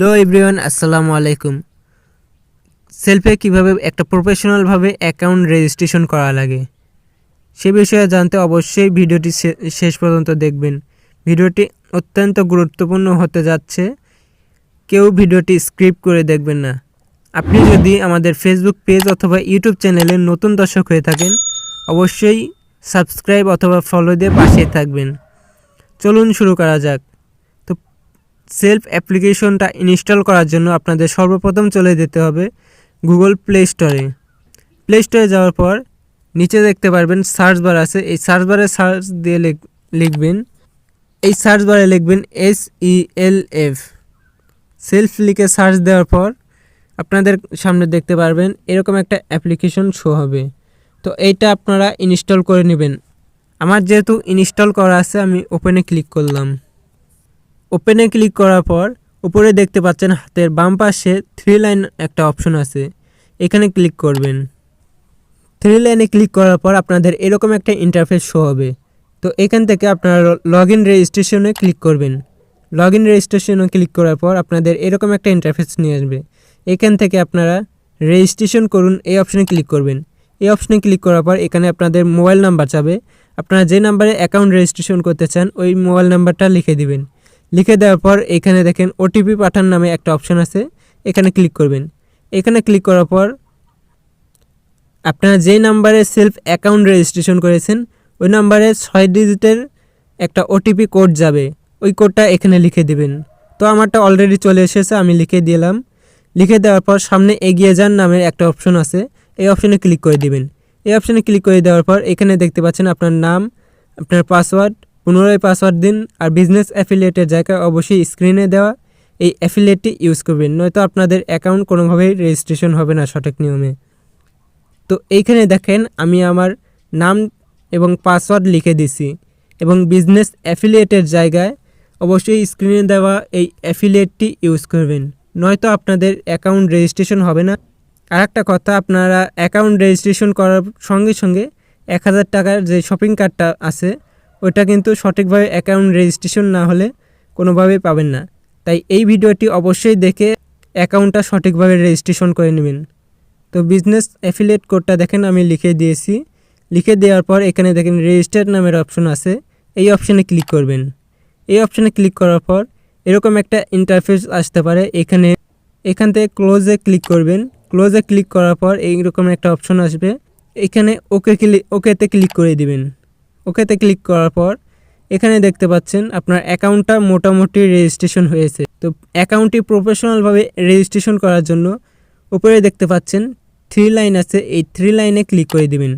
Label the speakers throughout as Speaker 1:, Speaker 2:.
Speaker 1: Hello everyone, আসসালামু আলাইকুম। সেলফে কীভাবে একটা প্রফেশনালভাবে অ্যাকাউন্ট রেজিস্ট্রেশন করা লাগে, সে বিষয়ে জানতে অবশ্যই ভিডিওটি শেষ পর্যন্ত দেখবেন। ভিডিওটি অত্যন্ত গুরুত্বপূর্ণ হতে যাচ্ছে, কেউ ভিডিওটি স্ক্রিপ করে দেখবেন না। আপনি যদি আমাদের ফেসবুক পেজ অথবা ইউটিউব চ্যানেলে নতুন দর্শক হয়ে থাকেন, অবশ্যই সাবস্ক্রাইব অথবা ফলো দিয়ে পাশে থাকবেন। চলুন শুরু করা যাক। সেলফ অ্যাপ্লিকেশনটা ইনস্টল করার জন্য আপনাদের সর্বপ্রথম চলে যেতে হবে গুগল প্লে স্টোরে। প্লে স্টোরে যাওয়ার পর নিচে দেখতে পারবেন সার্চ বার আছে। এই সার্চ বারে সার্চ দিয়ে লিখ- লিখবেন, এই সার্চ বারে লিখবেন S E L F. Self লিখে সার্চ দেওয়ার পর আপনাদের সামনে দেখতে পারবেন এরকম একটা অ্যাপ্লিকেশন শো হবে। তো এইটা আপনারা ইনস্টল করে নেবেন। আমার যেহেতু ইনস্টল করা আছে আমি ওপেনে ক্লিক করলাম। ওপেনে ক্লিক করার পর, উপরে দেখতে পাচ্ছেন হাতের বাম পাশে থ্রি লাইন একটা অপশন আছে। এখানে ক্লিক করবেন। থ্রি লাইনে ক্লিক করার পর আপনাদের এরকম একটা ইন্টারফেস শো হবে। তো এখান থেকে আপনারা লগ ইন রেজিস্ট্রেশনে ক্লিক করবেন। লগ ইন রেজিস্ট্রেশনে ক্লিক করার পর আপনাদের এরকম একটা ইন্টারফেস নিয়ে আসবে। এখান থেকে আপনারা রেজিস্ট্রেশন করুন, এই অপশনে ক্লিক করবেন। এই অপশনে ক্লিক করার পর এখানে আপনাদের মোবাইল নাম্বার চাবে। আপনারা যে নাম্বারে অ্যাকাউন্ট রেজিস্ট্রেশন করতে চান, ওই মোবাইল নাম্বারটা লিখে দিবেন। লিখে দেওয়ার পর এখানে দেখেন ওটিপি পাঠান নামে একটা অপশন আছে। এখানে ক্লিক করবেন। এখানে ক্লিক করার পর আপনারা যে নাম্বারে সেলফ অ্যাকাউন্ট রেজিস্ট্রেশন করেছেন, ওই নাম্বারে ছয় ডিজিটের একটা ওটিপি কোড যাবে। ওই কোডটা এখানে লিখে দিবেন। তো আমারটা অলরেডি চলে এসেছে, আমি লিখে দিলাম। লিখে দেওয়ার পর সামনে এগিয়ে যান নামের একটা অপশন আছে। এই অপশনে ক্লিক করে দিবেন। এই অপশনে ক্লিক করে দেওয়ার পর এখানে দেখতে পাচ্ছেন আপনার নাম, আপনার পাসওয়ার্ড পুনরায় পাসওয়ার্ড দিন আর বিজনেস অ্যাফিলিয়েটের জায়গায় অবশ্যই স্ক্রিনে দেওয়া এই অ্যাফিলিয়েটটি ইউজ করবেন, নয়তো আপনাদের অ্যাকাউন্ট কোনোভাবেই রেজিস্ট্রেশন হবে না সঠিক নিয়মে। তো এইখানে দেখেন আমি আমার নাম এবং পাসওয়ার্ড লিখে দিছি এবং বিজনেস অ্যাফিলিয়েটের জায়গায় অবশ্যই স্ক্রিনে দেওয়া এই অ্যাফিলিয়েটটি ইউজ করবেন, নয়তো আপনাদের অ্যাকাউন্ট রেজিস্ট্রেশন হবে না। আর একটা কথা, আপনারা অ্যাকাউন্ট রেজিস্ট্রেশন করার সঙ্গে সঙ্গে এক হাজার টাকার যে শপিং কার্ডটা আছে ওটা কিন্তু সঠিকভাবে অ্যাকাউন্ট রেজিস্ট্রেশন না হলে কোনোভাবেই পাবেন না। তাই এই ভিডিওটি অবশ্যই দেখে অ্যাকাউন্টটা সঠিকভাবে রেজিস্ট্রেশন করে নেবেন। তো বিজনেস অ্যাফিলিয়েট কোডটা দেখেন, আমি লিখে দিয়েছি। লিখে দেওয়ার পর এখানে দেখেন রেজিস্টার নামের অপশন আছে। এই অপশানে ক্লিক করবেন। এই অপশানে ক্লিক করার পর এরকম একটা ইন্টারফেস আসতে পারে। এখানে, এখান থেকে ক্লোজে ক্লিক করবেন। ক্লোজে ক্লিক করার পর এইরকম একটা অপশন আসবে। এখানে ওকে ক্লিক ওকেতে ক্লিক করে দিবেন। ওকেতে ক্লিক করার পর এখানে দেখতে পাচ্ছেন আপনার অ্যাকাউন্টটা মোটামুটি রেজিস্ট্রেশন হয়েছে। তো অ্যাকাউন্টটি প্রফেশনালভাবে রেজিস্ট্রেশন করার জন্য উপরে দেখতে পাচ্ছেন থ্রি লাইন আছে, এই থ্রি লাইনে ক্লিক করে দিবেন।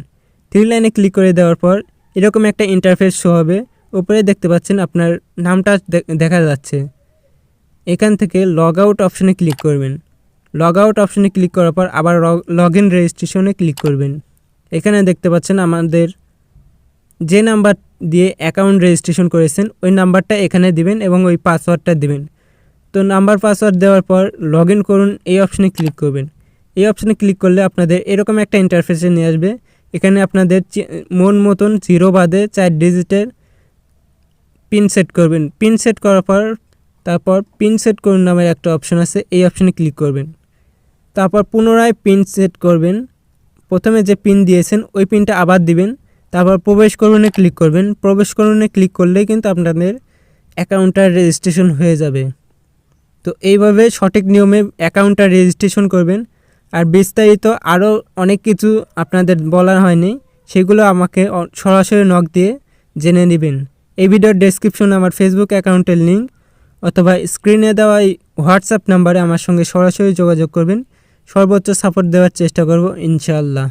Speaker 1: থ্রি লাইনে ক্লিক করে দেওয়ার পর এরকম একটা ইন্টারফেস শো হবে। উপরে দেখতে পাচ্ছেন আপনার নামটা দেখা যাচ্ছে। এখান থেকে লগ আউট অপশনে ক্লিক করবেন। লগ আউট অপশনে ক্লিক করার পর আবার লগ ইন রেজিস্ট্রেশনে ক্লিক করবেন। এখানে দেখতে পাচ্ছেন আমাদের যে নাম্বার দিয়ে অ্যাকাউন্ট রেজিস্ট্রেশন করেছেন, ওই নাম্বারটা এখানে দিবেন এবং ওই পাসওয়ার্ডটা দিবেন। তো নাম্বার পাসওয়ার্ড দেওয়ার পর লগ করুন, এই অপশনে ক্লিক করবেন। এই অপশনে ক্লিক করলে আপনাদের এরকম একটা ইন্টারফেসে নিয়ে আসবে। এখানে আপনাদের মন মতন জিরো বাদে চার ডিজিটের পিন সেট করবেন। পিন সেট করার পর তারপর পিন সেট করুন নামের একটা অপশন আছে, এই অপশনে ক্লিক করবেন। তারপর পুনরায় পিন সেট করবেন। প্রথমে যে পিন দিয়েছেন, ওই পিনটা আবার দিবেন। তারপর প্রবেশ করুনে ক্লিক করবেন। প্রবেশ করুনে ক্লিক করলেই কিন্তু আপনাদের অ্যাকাউন্টটা রেজিস্ট্রেশন হয়ে যাবে। তো এইভাবে সঠিক নিয়মে অ্যাকাউন্টটা রেজিস্ট্রেশন করবেন। আর বিস্তারিত আরও অনেক কিছু আপনাদের বলা হয়নি, সেগুলো আমাকে সরাসরি নক দিয়ে জেনে নেবেন। এই ভিডিওর ডেসক্রিপশনে আমার ফেসবুক অ্যাকাউন্টের লিঙ্ক অথবা স্ক্রিনে দেওয়া এই হোয়াটসঅ্যাপ নাম্বারে আমার সঙ্গে সরাসরি যোগাযোগ করবেন। সর্বোচ্চ সাপোর্ট দেওয়ার চেষ্টা করব ইনশাআল্লাহ।